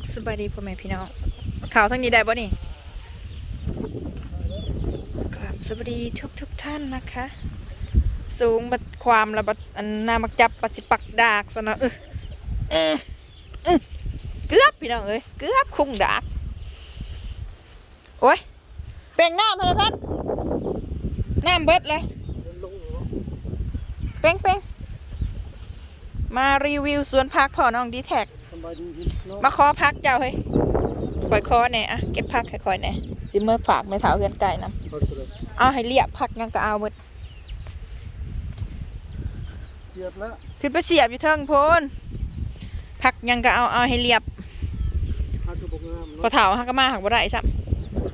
สุขสบายดีพ่อแม่พี่น้องข่าวทั้งนี้ได้บ่นี่กราบสวัสดีทุกทุกท่านนะคะ สูงบัดความระบัดอันนามักจับปัดสิปักดากซะนะเออเออเออเกือบพี่น้องเอ้ยเกือบคุ้งดากโอ้ยเป่งน้ำพะพัดน้ำเบิดเลยเป่งเป่งมารีวิวสวนพักพ่อน้องดีแท็ก สบายดีพี่น้องมาขอพักเจ้าเฮ้ยคอยคอแหน่อะเก็บพักให้คอยแหน่สิเมื่อฝากไม่เท้าเฮือนไก่นํขอโทษเอาให้เรียบพักยังก็เอาเบิดเจียบแล้วขึ้นไปเสียบอยู่เทิงโพนพักยังก็เอาเอาให้เรียบฮักกระบอกงามพอเนาะเท้าหักก็มาหักบ่ได้ซ้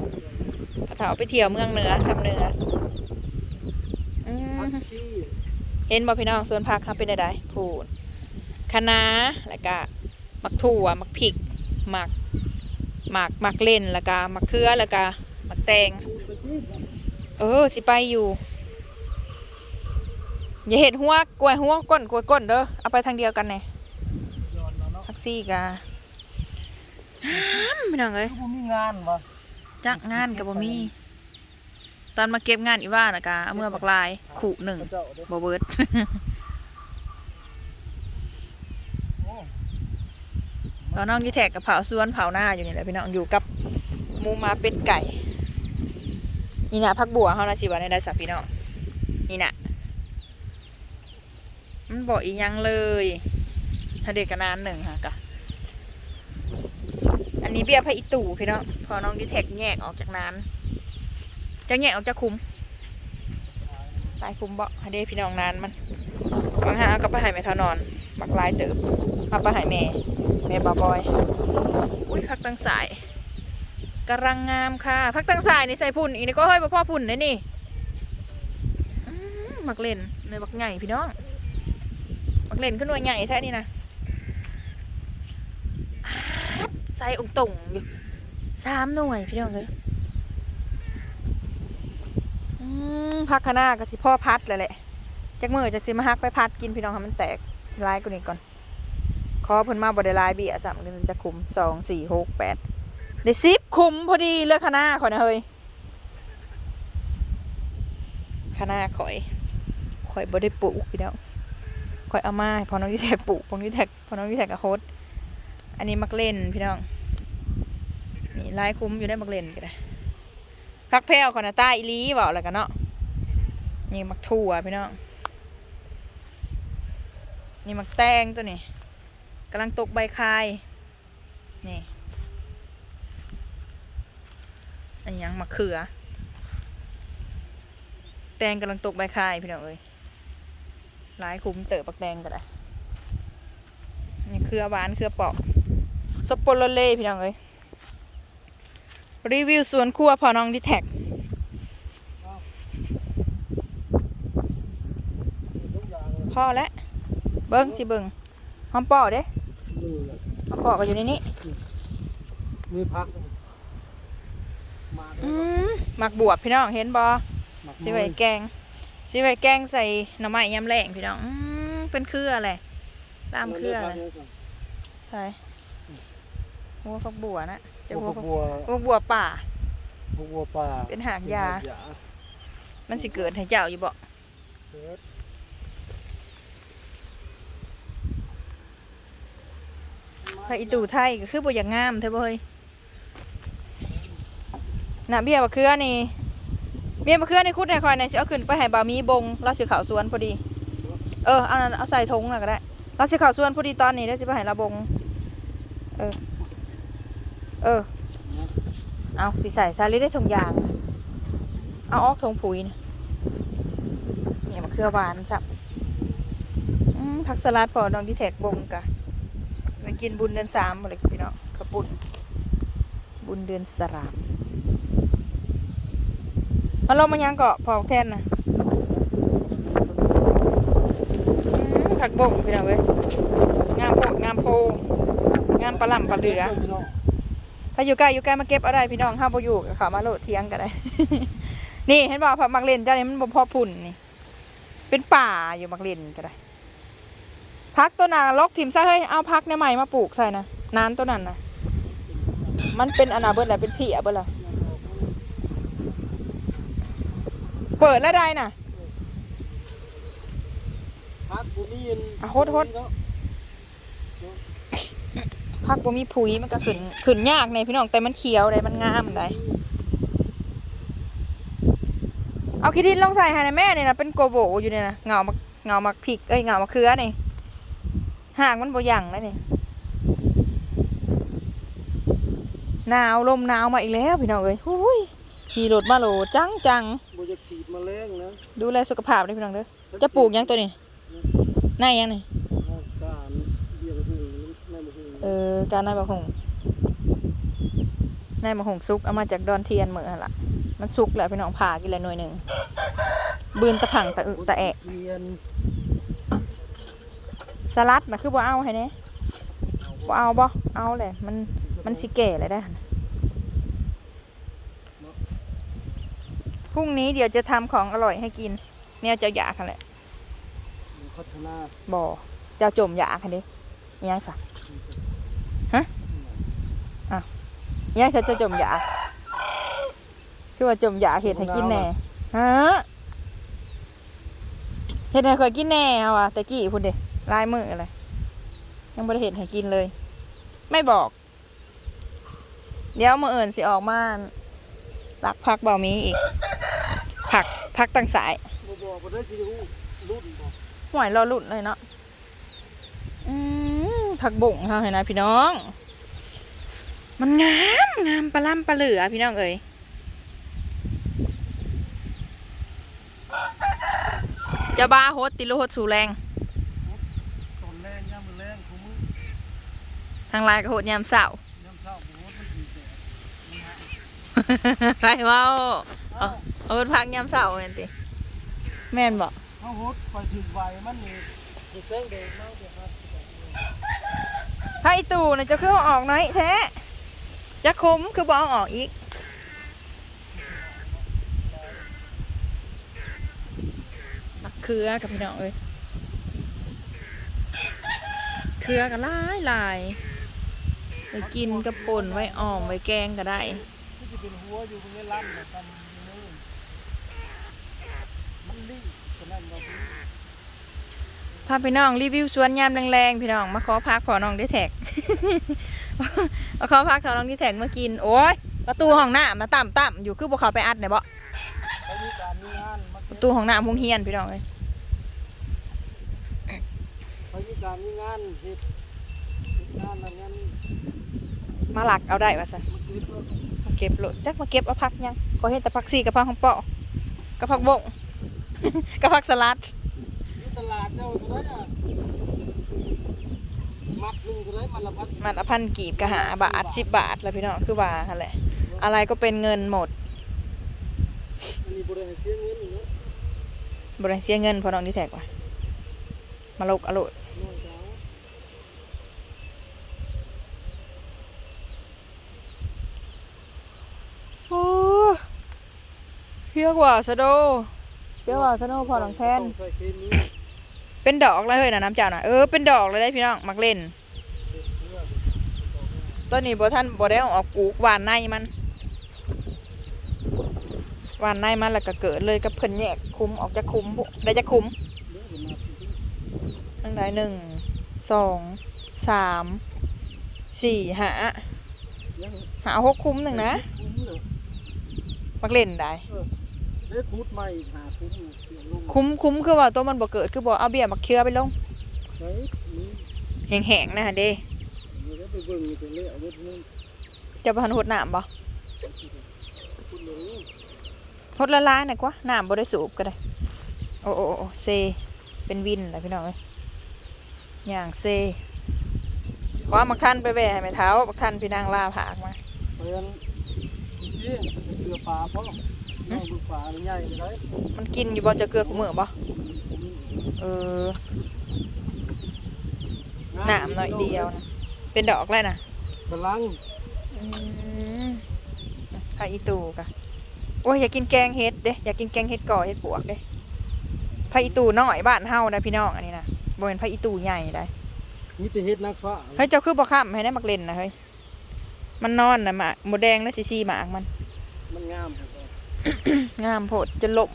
ำพอเท้าไปเที่ยวเมืองเหนือซ้ำเหนืออืฮัมกชี้เห็นบ่พี่น้องสวนพักครับเป็นไดๆพูนคะน้าแล้วก็ มักถั่วมักพริกหมักหมักหมักเล่นแล้วก็มักเขือแล้วก็มักแตงไปที่เออสิไปอยู่ อย่าเห็ดหัวกล้วยหัวก้นกล้วยก้นเด้อเอาไปทางเดียวกันเนี่ยย้อนแล้วเนาะแท็กซี่กะไม่น้องเอ้ยก็บ่มีงานวะจักงานกับบ่มี ตอนมาเก็บงานอีว่าน่ะกะเอาเมื่อบักลายขู่หนึ่งพระเจ้าเด้อบ่เบิด โอ้ ตอนน้องอยู่แทกกับเผาสวนเผาหน้าอยู่นี่แหละพี่น้องอยู่กับหมูมาเป็ดไก่นี่นะพักบัวเฮานะสิว่าในได้สับพี่น้องนี่นะมันบอกอีกยังเลยถ้าเด็กกันนานหนึ่งค่ะกะอันนี้เบี้ยพระอิตู่พี่น้องพอน้องดีแท็กแยกออกจากนั้นจะแยกออกจากคุ้มตายคุ้มบ่ให้เด้พี่น้องนานมันบางหาก็ไปหายแม่เทานอนบักลายเติบเอาไปใหายแม่ แม่ยบาบอย อุ้ยพักตั้งสายกำลังงามค่ะพักตั้งสายนี่ใส่พุ่นอีนี่ก็เฮ้ยพ่อพุ่นเลยนี่มักเล่นในบักใหญ่พี่น้องมักเล่นขึ้นหน่วยใหญ่แท้นี่นะใส่องค์ตรงอยู่สามหน่วยพี่น้องเลยอืมพักคณะกับสิพ่อพัดเลยแหละจากมือจากสิมาฮักไปพัดกินพี่น้องให้มันแตกลายกว่านี้ก่อน ขอเพิ่นมาบไดลายเบียสามเดือนจะคุมสองสี่หกแปดได้สิบคุมพอดีเลือกคณะข่อยนะเฮ้ยคณะข่อยข่อยบ่ได้ปลูกพี่น้อข่อยเอามาพอน้องวิแทกปลูกพอน้องวิแทกพอน้องวิแทกกับโฮสอันนี้มักเล่นพี่น้องนี่ลายคุ้มอยู่ได้มักเล่นก็ได้พักแพ้วขอนาตาอีลีเบาแล้วกันเนาะนี่มักถั่วพี่น้องนี่มักแตงตัวนี้ กำลังตกใบคาย นี่ อันยังมะเขือ แตงกำลังตกใบคายพี่น้องเอ้ยหลายคุ้มเติบปักแตงก็ได้ นี่เครือหวานเครือเปาะสปโปโลเล่พี่น้องเอ้ย รีวิวสวนครัวพอน้องดิแท็กพ่อและเบิ้งสิเบิ้งหอมปอเด้ หอมปอก็อยู่ในนี้มีพักมาได้อืมหมักบวบพี่น้องเห็นบอหมักสิไว้แกงสิไว้แกงใส่หน่อไม้ยำแรงพี่น้องอืมเป็นเครืออะไรตามเครือเลเลยยใช่หัวฟักบัวนะจะบัหัววฟักบัวหัวบัวป่าบัวป่า เป็นหากยาเป็นหกมันสิเกิดให้เจ้าอยู่บ่เกิด พระอิตูไทยก็คือบ่อย่างงามเท่บ่เฮ้ยน่ะเบี้ยมะเขือนี่ เบี้ยมะเขือนี่คุดให้คอยหน่อยสิเอาขึ้นไปให้บ่าวมีบงเราสิเข้าสวนพอดี เออเอานั้นเอาใส่ถุงน่ะก็ได้เราสิเข้าสวนพอดีตอนนี้ได้สิไปให้เราบง เออ เออ เอาสิใส่ซาลิได้ถุงยาง เอาออกถุงปุ๋ยนะนี่ยมะเขือหวานสับผักสลัดพอน้องที่แท็กบงกะ ไปกินบุญเดือนสามหมดเลยพี่น้องขาวปุ่นบุญเดือนสามมาลงมายังเกาะพอกแทนนะผักบงพี่น้องเอ้ยงามโพงามโพงามปลาหล่ำปลาเหลือพี่น้องถ้าอยู่ใกล้อยู่ใกล้มาเก็บเอาได้พี่น้องห้ามไปอยู่เขามาโลดเทียงกันได้ นี่เห็นบอกผักมักเล่นเจ้านี่มันบ่พอพุ่นนี่ เป็นป่าอยู่มักเล่นก็ได้ พักตัวนาลกถิ่มซะเฮ้ยเอาพักในใหม่มาปลูกใส่นะนานตัวนั้นนะมันเป็นอนาเบิดแหละเป็นผีอะเบิดละเปิดแล้วได้น่ะพักบุมีอันอะโฮดโฮดพักบ่มีผุยมันก็ขึ้นขึ้นยากในพี่น้องแต่มันเขียวได้มันงามได้เอาขี้ดินลองใส่ให้นะแม่เนี่ยนะเป็นโกโบอยู่เนี่ยนะเงามาเงามาพริกเอ้ยเงามาเคือนี่ หากมันบ่หยั่งเลยนี่หนาวลมหนาวมาอีกแล้วพี่น้องเอ้ยหุยขี่รถมาโหลจังจังบ่อยากสีดแมลงนะดูแลสุขภาพด้วยพี่น้องเด้อจะปลูกหยังตัวนี้ในยังนี่การเบี้ยงหูในมือหูเออการนายบะหงนายบะหงซุกเอามาจากดอนเทียนเหมือนละมันซุกแหละพี่น้องผ่ากินละหน่วยหนึ่งบืนตะผังตะอึตะแอะเรียน สลัดนะคือบ่เอาให้เน่บ่เอาบ่เอาเลยมันมันสิแก่เลยได้หั่นพรุ่งนี้เดี๋ยวจะทำของอร่อยให้กิน เนี่ยเจ้าอยากกันแหละพัฒนาบ่เจ้าจมอยากคันเด้อิหยังซะฮะอะอิหยังซะเจ้าจมอยากคือว่าจมอยากเฮ็ดให้กินแหน่ฮะเฮ็ดให้ข่อยกินแหน่เอาว่ะแต่กี้พุ่นเด้ ลายมืออะไรยังบ่ได้เฮ็ดให้กินเลย ไม่บอก เดี๋ยวมื้ออื่นสิออกมาลักพักเบามีอีก ผักผักตั้งสายบ่บอกบ่ได้สิรู้รุ่นบ่ห่วยรอลุดเลยเนาะอืมผักบุ้งเขาเห็นนะพี่น้อง มันงามงามปลาล่ำปลาเหลือพี่น้องเอ๋ยจะบ้าโฮดติโลโฮดสูแรง ตอนแรงยามมื้อแรงของมึง ทางลายก็โฮดยามเสาร์ยามเช้าบ่ฮดมันสิแสบใครเว่าเอาเอาโฮดพักยามเสาร์แม่นติแม่นบอกเฮาฮดไปถึงใบมันนี่สิแสงแดงเนาะเดี๋ยวครับไพ่ตู่นะจะคือเอาออกน้อยแท้จะคุ้มคือบอกเอาออกอีกมักเคือกับพี่น้องเอ้ยเคือกันหลายหลาย ไปกินกับป่นไว้อ่อมไว้แกงก็ได้มันสิเป็นหัวอยู่ตรงนี้ลั่นน่ะตำนี่มันลี่ฉะนั้นบ่มีพาพี่น้องรีวิวสวนยามแรงๆพี่น้องมาขอพักขอน้องได้แท็กมาขอพักขอน้องได้แท็กมากินโอ้ยประตูห้องน้ำมาต่ำต่ำอยู่คือบ่เขาไปอัดเนี่ยบ่ประตูห้องน้ำพงเฮียนพี่น้องเอ้ยเขามีการมีงานเฮ็ด มาหลักเอาได้ว่าสันมันคือเพิ่นมาเก็บโหลดจักมาเก็บเอาพักยังขอเห็นแต่พักซีกับพักของเปาะกับพักบงกับพักสลัดตลาดเจ้าเท่าไรอะมัดหนึงเท่าไรมันละพัดมันอพันกีบกะหาบาทสิบบาทแล้วพี่น้องคือว่าหั่นแหละอะไรก็เป็นเงินหมดบ่ได้ให้เสียเงินนี่เนาะบริเสียเงินพอน้องที่แท็กว่ะมาลกอโลด น้อยจ้า โอ้เพียกว่าสะโดเสียว่าสะโดพอน้องแทน ต้องใส่เคมีเป็นดอกเลยเฮ้ยนะน้ำเจ้าน่ะเออเป็นดอกเลยได้พี่น้องมักเล่นต้นนี้บ่ท่านบ่ได้เอาออกปลูกหวานในมันหวานในมันแล้วก็เกิดเลยกับเพิ่นแยกคุ้มออกจากคุ้มบุได้จากคุ้มเด้อบ่มาถึงทั้งใดหนึ่งสองสามสี่หายังหาหกคุ้มหนึ่งนะคุ้มเนาะมักเล่นได้ เด้ขุดใหม่หาคุ้มอยู่เสียงลงคุ้มคุ้มคือว่าตัวมันบ่เกิดคือบ่เอาเบี้ยมักเชื้อไปลงใส่นี่แห้งๆนะฮะเด้เดี๋ยวไปเบิ่งนี่ไปเละเอาเบิดเงินจะบ่ทันหดน้ำบ่ขุดลงหดละลายหน่อยกว่าน้ำบ่ได้สูบก็ได้ โอ้โอ้โอ้เซเป็นวินแล้วพี่น้องเอ้ยอย่างเซขอมักทันไปแว่ให้แม่เท้ามักทันพี่นางลาผากมาไปอันนี่เกลือปลาพ่อน้องลูกปลานี่ใหญ่เลย มันกินอยู่บ่จะเกลือกูมือบ่เออน้ำหน่อยเดียวนะเป็นดอกแล้วนะกำลังอืมไข่อีตูกะโอ้ยอยากกินแกงเห็ดเด้อยากกินแกงเห็ดก่อเห็ดปวกเด้ไผ่อีตูน้อยบ้านเฮานะพี่น้องอันนี้นะบ่เป็นไผ่อีตูใหญ่ได้มีแต่เฮ็ดนางฟ้าเฮ้ยเจ้าคือบ่ค้ำให้ได้มักเล่นนะเฮ้ยมันนอนน่ะหมากหมดแดงแล้วสิซีหมากมัน มันงามครับ งามโพดจะล่ม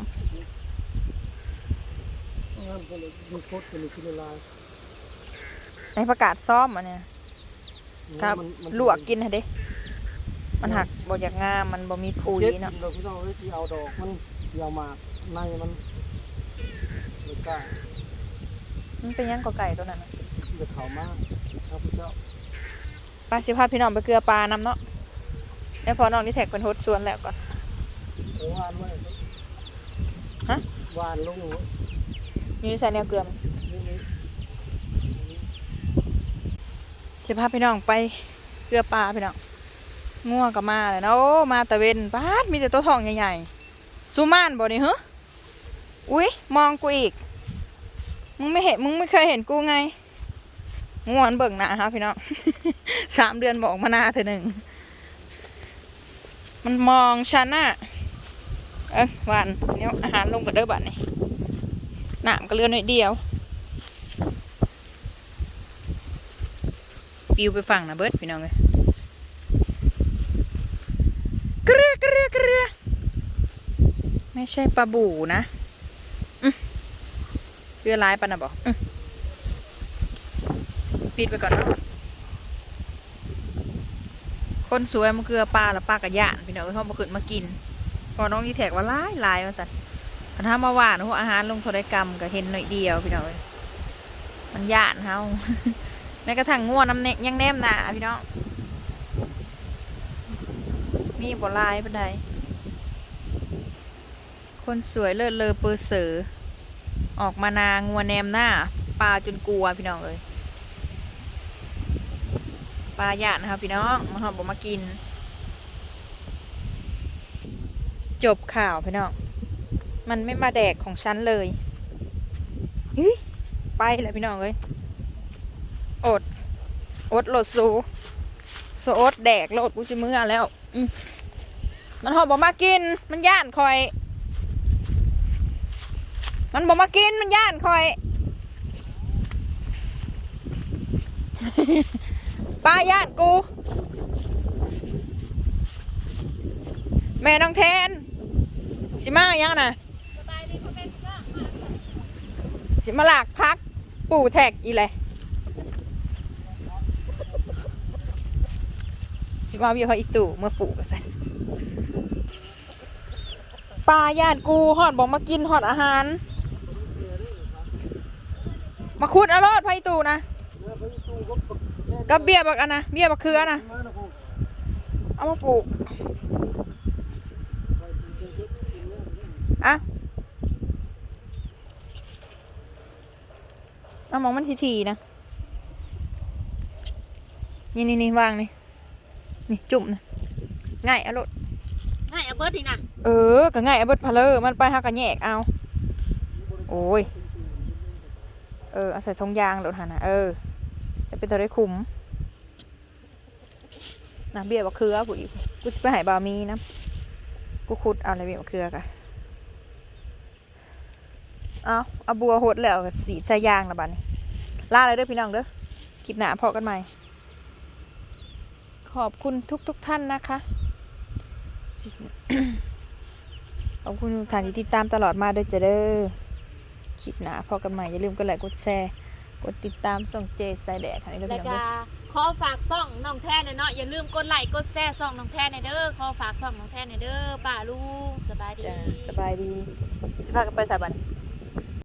งามก็เลยดูโคตรกันเลยคือละลายไอ้ประกาศซ้อมอันเนี้ยครับมันมันลวกกินให้เด้ มันหักบ่อยากงามมันบ่มีพุยเจ็บเนาะเราพี่น้องเอ้ยที่เอาดอกมันที่เอามาในมันเลยกล้ามันเป็นหยังก็ไก่ตัวนั้นน่ะจะเขามากครับพระเจ้าป้าสิพาพี่น้องไปเกลือปลานํเนาะแล้วพอน้องนี่แท็กเป็นโฮสชวนแล้วก่อนเอา วานไว้ฮะวานลงอยู่ในใส่แนวเกลือมันนี่นี่สิพาพี่น้องไปเกลือปลาพี่น้องง่วงก็มาเลยเนาะโอ้มาตะเวนปาดมีแต่ตัวทองใหญ่ๆซูมานบ่นี่เหรออุ้ยมองกูอีก มึงไม่เห็นมึงไม่เคยเห็นกูไงง่วนเบิ่งหน้าฮะพี่น้องสามเดือนบอกมาหน้าเธอหนึ่ง มันมองฉันน่ะ เอ้ยหวานเนี่ยอาหารลงกับเด้อบัดนี่น้ำก็เลือนหน่อยเดียว ปิวไปฝั่งนะเบิร์ดพี่น้องเลยกระเกลือเกลือเกลือไม่ใช่ปลาบูนะเกลือร้ายปะนะบอกปิดไปก่อนเนาะคนสวยมาเกลือปลาแล้วปลากระยานพี่น้องเอ้ยเขามาขึ้นมากิน พอน้องยีแท็กว่าลายลายมาสัตว์ถ้ามาหวานหัวอาหารลงโทรกรรมก็เห็นหน่อยเดียวพี่น้องเอ้ยมันยานเฮาแม้กระทั่งง่วน้ำเนยยังแนมหนาพี่น้องมีบ่ลายปานใดคนสวยเลิศเลอเปอร์เสือออกมานางัวแนมหน้าปลาจนกลัวพี่น้องเลยปลาหยาดนะครับพี่น้องมาหอบบอกมากิน จบข่าวพี่น้อง มันไม่มาแดกของฉันเลยอิ๊ยไปแล้วพี่น้องเลยอด อดโหลดสูโซอดแดกโหลดกูจะมือแล้วอืมมันหอบบอกมากิน มันย่านคอย มันบอกมากิน มันย่านคอยป้าย่านกู แม่น้องแทน สิมายังนะสิมาหลากพัก ปู่แท็กอีเลยสิมาเวียเขาอีตู่เมื่อปลูกกันใส่ปลาญาติกูหอดบอกมากินหอดอาหาร มาคุดอรอดไผ่ตู่นะกับเบียบักอันนะเบียบักเคือนะมานะเอามาปลูก ไปตู้เก็บกินเนี่ย อะ เอามองมันทีๆนะ นี่นี่นี่วางนี่ นี่จุ่มนะง่ายเอารถง่ายเอาเบิร์ดดีนะเออก็ง่ายเอาเบิดพะเลอมันไปหากันแยกเอา โอ้ย เออเอาใส่ทงยางรถหันนะเออจะเป็นตัวได้คุ้มนะเบี้ยบักเคือกูอีกกูจะไปใหายบามีนะกูขุดเอาอะไรเบี้ยบักเคือกะ เอาเอาบัวหดแล้วก็สีใส่ยางละบัดนี้ลาเลยเด้อพี่น้องเด้อคลิปหน้าพอกันใหม่ ขอบคุณทุกทุกๆท่านนะคะขอบคุณทุกท่านที่ติดตามตลอดมาเด้อจ้ะเด้อคลิปหน้าพอกันใหม่อย่าลืมกดไลค์กดแชร์กดติดตามส่องเจสายแดดทางนี้ด้วยแล้วพี่น้องก็เด้อขอฝากซ่องน้องแท้หน่อยเนาะอย่าลืมกดไลค์กดแชร์ซ่องน้องแท้หน่อยเด้อขอฝากซ่องน้องแท้หน่อยเด้อป้าลุงสบายดีจ้าสบายดีสิพากันไปสายบันไ